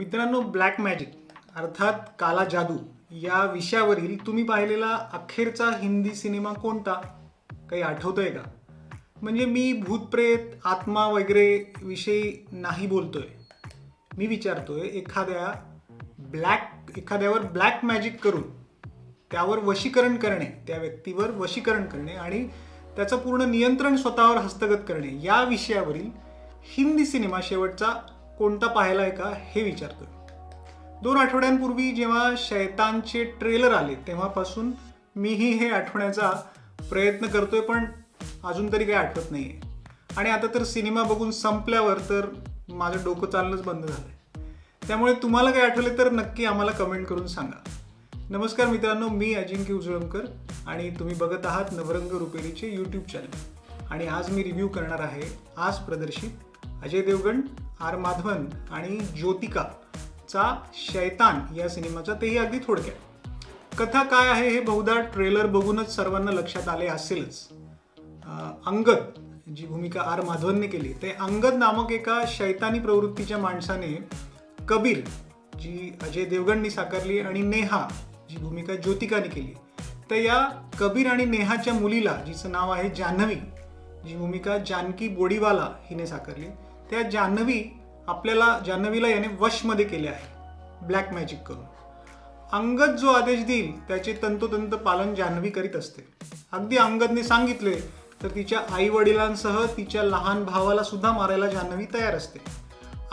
मित्रांनो black magic अर्थात काला जादू या विषयावरील तुम्ही पाहिलेला अखेरचा हिंदी सिनेमा कोणता? काही आठवतोय का? म्हणजे मी भूतप्रेत आत्मा वगैरे विषयी नाही बोलतोय. मी विचारतोय एखाद्या ब्लॅक एखाद्यावर ब्लॅक मॅजिक करून त्यावर वशीकरण करणे त्या व्यक्तीवर वशीकरण करणे आणि त्याचं पूर्ण नियंत्रण स्वतःवर हस्तगत करणे या विषयावरील हिंदी सिनेमा शेवटचा कोणता पाहायला आहे का हे विचारतोय. दोन आठवड्यांपूर्वी जेव्हा शैतानचे ट्रेलर आले तेव्हापासून मीही हे आठवण्याचा प्रयत्न करतोय पण अजून तरी काही आठवत नाही आहे आणि आता तर सिनेमा बघून संपल्यावर तर माझं डोकं चालणंच बंद झालंय. त्यामुळे तुम्हाला काही आठवले तर नक्की आम्हाला कमेंट करून सांगा. नमस्कार मित्रांनो मी अजिंक्य उजळमकर आणि तुम्ही बघत आहात नवरंग रुपेरीचे यूट्यूब चॅनल आणि आज मी रिव्ह्यू करणार आहे आज प्रदर्शित अजय देवगण आर माधवन आणि ज्योतिकाचा शैतान या सिनेमाचा तेही अगदी थोडक्यात. कथा काय आहे हे बहुधा ट्रेलर बघूनच सर्वांना लक्षात आले असेलच. अंगद जी भूमिका आर माधवनने केली ते अंगद नामक एका शैतानी प्रवृत्तीच्या माणसाने कबीर जी अजय देवगणनी साकारली आणि नेहा जी भूमिका ज्योतिकाने केली तर या कबीर आणि नेहाच्या मुलीला जिचं नाव आहे जान्हवी जी भूमिका जानकी बोडीवाला हिने साकारली त्या जान्हवी आपल्याला जान्हवीला याने वशमध्ये केले आहे. ब्लॅक मॅजिक करून. अंगद जो आदेश देईल त्याचे तंतोतंत पालन जान्हवी करीत असते. अगदी अंगदने सांगितले तर तिच्या आई वडिलांसह तिच्या लहान भावाला सुद्धा मारायला जान्हवी तयार असते.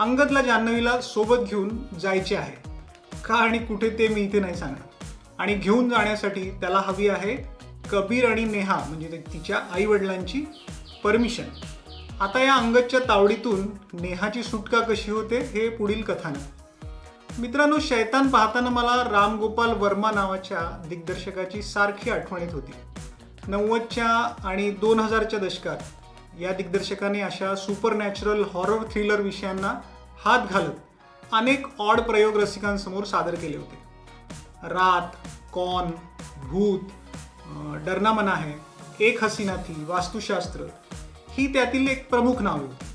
अंगदला जान्हवीला सोबत घेऊन जायचे आहे. का आणि कुठे ते मी इथे नाही सांगणार. आणि घेऊन जाण्यासाठी त्याला हवी आहे कबीर आणि नेहा म्हणजे तिच्या आई वडिलांची परमिशन. आता या अंगदच्या तावडीतून नेहाची सुटका कशी होते हे पुढील कथानक मित्रांनो शैतान पाहताना मला रामगोपाल वर्मा नावाच्या दिग्दर्शकाची सारखी आठवण येत होती. नव्वदच्या आणि दोन हजारच्या दशकात या दिग्दर्शकाने अशा सुपर नॅचरल हॉरर थ्रिलर विषयांना हात घालत अनेक ऑड प्रयोग रसिकांसमोर सादर केले होते. रात कॉन भूत डरना मना है एक हसीना थी वास्तुशास्त्र ही त्यातील एक प्रमुख नाव होती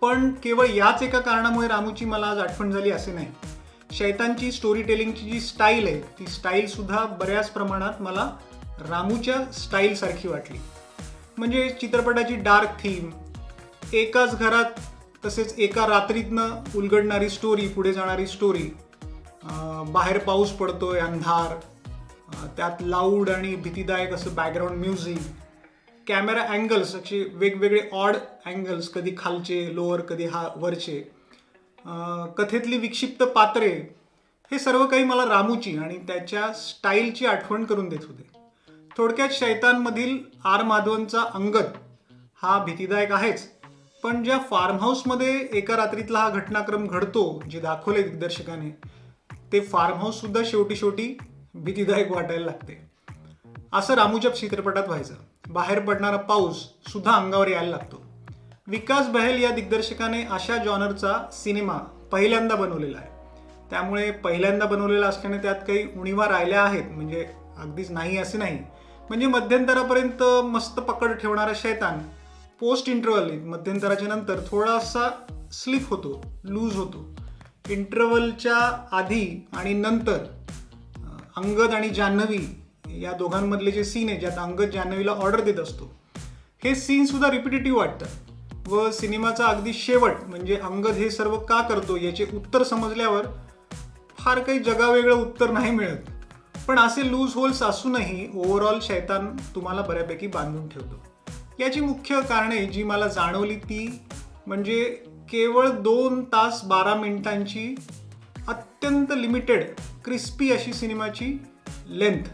पण केवळ याच एका कारणामुळे रामूची मला आज आठवण झाली असे नाही. शैतानची स्टोरी टेलिंगची जी स्टाईल आहे ती स्टाईलसुद्धा बऱ्याच प्रमाणात मला रामूच्या स्टाईलसारखी वाटली. म्हणजे चित्रपटाची डार्क थीम एकाच घरात तसेच एका रात्रीतनं उलगडणारी स्टोरी पुढे जाणारी स्टोरी बाहेर पाऊस पडतोय अंधार त्यात लाऊड आणि भीतीदायक असं बॅकग्राऊंड म्युझिक कॅमेरा अँगल्स असे वेगवेगळे ऑड अँगल्स कधी खालचे लोअर कधी हा वरचे कथेतली विक्षिप्त पात्रे हे सर्व काही मला रामूची आणि त्याच्या स्टाईलची आठवण करून देत होते. थोडक्यात शैतानमधील आर माधवनचा अंगद हा भीतीदायक आहेच पण ज्या फार्म हाऊसमध्ये एका रात्रीतला हा घटनाक्रम घडतो जे दाखवले दिग्दर्शकाने ते फार्म सुद्धा शेवटी शेवटी भीतीदायक वाटायला लागते. असं रामूजप चित्रपटात व्हायचं. बाहेर पडणारा पाऊस सुद्धा अंगावर यायला लागतो. विकास बहेल या दिग्दर्शकाने अशा जॉनरचा सिनेमा पहिल्यांदा बनवलेला आहे. त्यामुळे पहिल्यांदा बनवलेला असल्याने त्यात काही उणीवा राहिल्या आहेत. म्हणजे अगदीच नाही असे नाही. म्हणजे मध्यंतरापर्यंत मस्त पकड ठेवणारा शैतान पोस्ट इंटरवल मध्यंतराच्या नंतर थोडासा स्लिप होतो लूज होतो. इंटरवलच्या आधी आणि नंतर अंगद आणि जान्हवी या दोघांमधले जे सीन आहे ज्यात अंगद जान्हवीला ऑर्डर देत असतो हे सीन सुद्धा रिपिटेटिव्ह वाटतं. व सिनेमाचा अगदी शेवट म्हणजे अंगद हे सर्व का करतो याचे उत्तर समजल्यावर फार काही जगावेगळं उत्तर नाही मिळत. पण असे लूज होल्स असूनही ओव्हरऑल शैतान तुम्हाला बऱ्यापैकी बांधून ठेवतो. याची मुख्य कारणे जी मला जाणवली ती म्हणजे केवळ दोन तास बारा मिनिटांची अत्यंत लिमिटेड क्रिस्पी अशी सिनेमाची लेंथ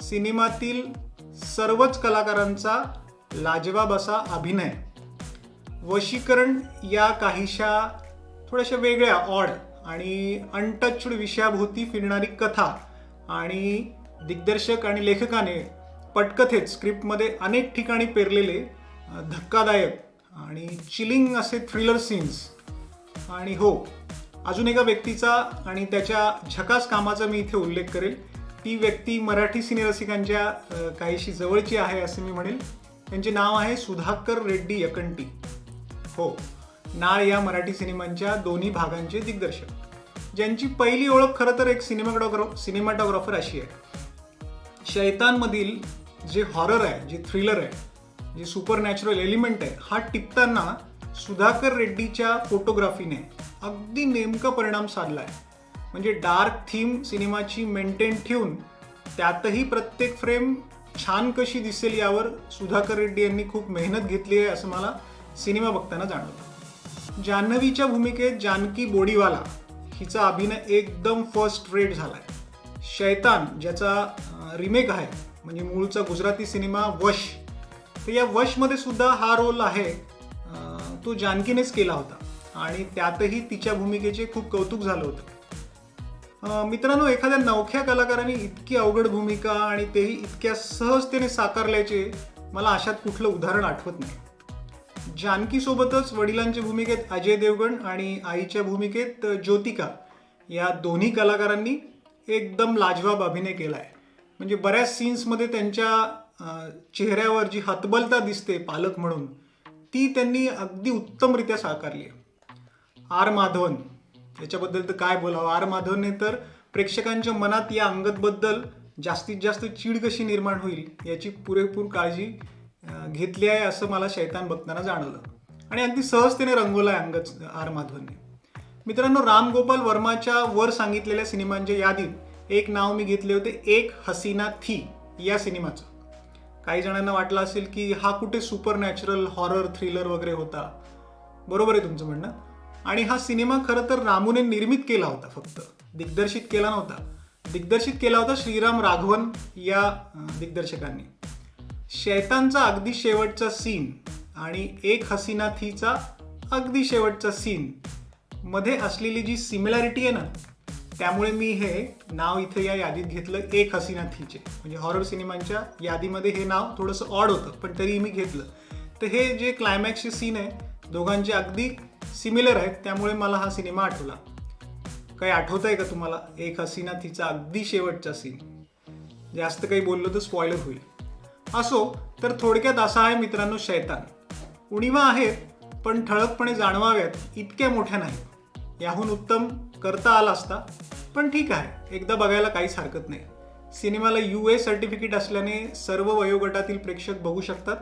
सिनेमातील सर्वच कलाकारांचा लाजवाब असा अभिनय. वशीकरण या काहीशा थोड्याशा वेगळ्या ऑड आणि अनटच्ड विषयाभोवती फिरणारी कथा आणि दिग्दर्शक आणि लेखकाने पटकथेत स्क्रिप्टमध्ये अनेक ठिकाणी पेरलेले धक्कादायक आणि चिलिंग असे थ्रिलर सीन्स आणि हो अजून एका व्यक्तीचा आणि त्याच्या झकास कामाचा मी इथे उल्लेख करेल. ती व्यक्ती मराठी सिनेरसिकांच्या काहीशी जवळची आहे असे मी म्हणेल. त्यांचे नाव आहे सुधाकर रेड्डी यकंटी. हो नाळ या मराठी सिनेमांच्या दोन्ही भागांचे दिग्दर्शक. ज्यांची पहिली ओळख खरं तर एक सिनेमाटोग्राफ सिनेमाटोग्राफर अशी आहे. शैतानमधील जे हॉरर आहे जे थ्रिलर आहे जे सुपर नॅचरल एलिमेंट आहे हा टिपताना सुधाकर रेड्डीच्या फोटोग्राफीने अगदी नेमका परिणाम साधला आहे म्हणजे डार्क थीम सिनेमाची मेंटेन ठेवून त्यातही प्रत्येक फ्रेम छान कशी दिसेल यावर सुधाकर रेड्डी यांनी खूप मेहनत घेतली आहे असं मला सिनेमा बघताना जाणवलं जान्हवीच्या भूमिकेत जानकी बोडीवाला हिचा अभिनय एकदम फर्स्ट रेट झाला आहे शैतान ज्याचा रिमेक आहे म्हणजे मूळचा गुजराती सिनेमा वश तर या वशमध्ये सुद्धा हा रोल आहे तो जानकीनेच केला होता. आणि त्यातही तिच्या भूमिकेचे खूप कौतुक झालं होतं. मित्रांनो एखाद्या नवख्या कलाकाराने इतकी अवघड भूमिका आणि तेही इतक्या सहजतेने साकारल्याचे मला अशात कुठलं उदाहरण आठवत नाही. जानकीसोबतच वडिलांच्या भूमिकेत अजय देवगण आणि आईच्या भूमिकेत ज्योतिका या दोन्ही कलाकारांनी एकदम लाजवाब अभिनय केला आहे म्हणजे बऱ्याच सीन्समध्ये त्यांच्या चेहऱ्यावर जी हतबलता दिसते पालक म्हणून ती त्यांनी अगदी उत्तमरित्या साकारली आहे. आर माधवन याच्याबद्दल तर काय बोलावं? आर माधवनने तर प्रेक्षकांच्या मनात या अंगतबद्दल जास्तीत जास्त चीड कशी निर्माण होईल याची पुरेपूर काळजी घेतली आहे असं मला शैतान बघताना जाणवलं. आणि अगदी सहजतेने रंगवलं आहे अंगत आर माधवनने मित्रांनो राम गोपाल वर्माच्या वर सांगितलेल्या सिनेमांच्या यादीत एक नाव मी घेतले होते एक हसीना थी या सिनेमाचं. काही जणांना वाटलं असेल की हा कुठे सुपर नॅचरल हॉरर थ्रिलर वगैरे होता. बरोबर आहे तुमचं म्हणणं? आणि हा सिनेमा खरं तर रामूने निर्मित केला होता फक्त. दिग्दर्शित केला नव्हता. दिग्दर्शित केला होता श्रीराम राघवन या दिग्दर्शकांनी. शैतानचा अगदी शेवटचा सीन आणि एक हसीना थीचा अगदी शेवटचा सीन मध्ये असलेली जी सिमिलॅरिटी आहे ना त्यामुळे मी हे नाव इथे या यादीत घेतलं एक हसीना थीचे म्हणजे हॉरर सिनेमांच्या यादीमध्ये हे नाव थोडंसं ऑड होतं पण तरी मी घेतलं. तर हे जे क्लायमॅक्सचे सीन आहे दोघांचे अगदी सिमिलर आहेत त्यामुळे मला हा सिनेमा आठवला. काही आठवत आहे का तुम्हाला? एक हसीना तिचा अगदी शेवटचा सीन जास्त काही बोललो तर स्पॉइलर होईल. असो तर थोडक्यात असा आहे मित्रांनो शैतान. उणीवा आहेत पण ठळकपणे जाणवाव्यात इतक्या मोठ्या नाहीत याहून उत्तम करता आला असता पण ठीक आहे एकदा बघायला काहीच हरकत नाही. सिनेमाला यू ए सर्टिफिकेट असल्याने सर्व वयोगटातील प्रेक्षक बघू शकतात.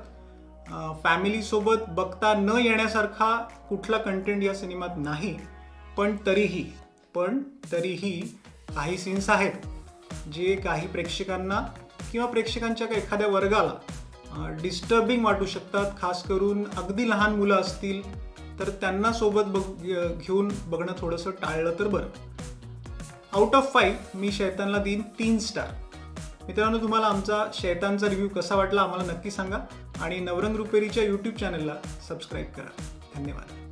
फॅमिलीसोबत बघता न येण्यासारखा कुठला कंटेंट या सिनेमात नाही पण तरीही पण तरीही काही सीन्स आहेत जे काही प्रेक्षकांना किंवा प्रेक्षकांच्या का एखाद्या वर्गाला डिस्टर्बिंग वाटू शकतात. खास करून अगदी लहान मुलं असतील तर त्यांना सोबत बघ घेऊन बघणं थोडंसं टाळलं तर बरं. आउट ऑफ फाईव्ह मी शैतानला देईन तीन स्टार मित्रांनो तुम्हाला आमचा शैतानचा रिव्ह्यू कसा वाटला आम्हाला नक्की सांगा. आणि नवरंग रुपेरीच्या यूट्यूब चॅनलला सबस्क्राईब करा. धन्यवाद.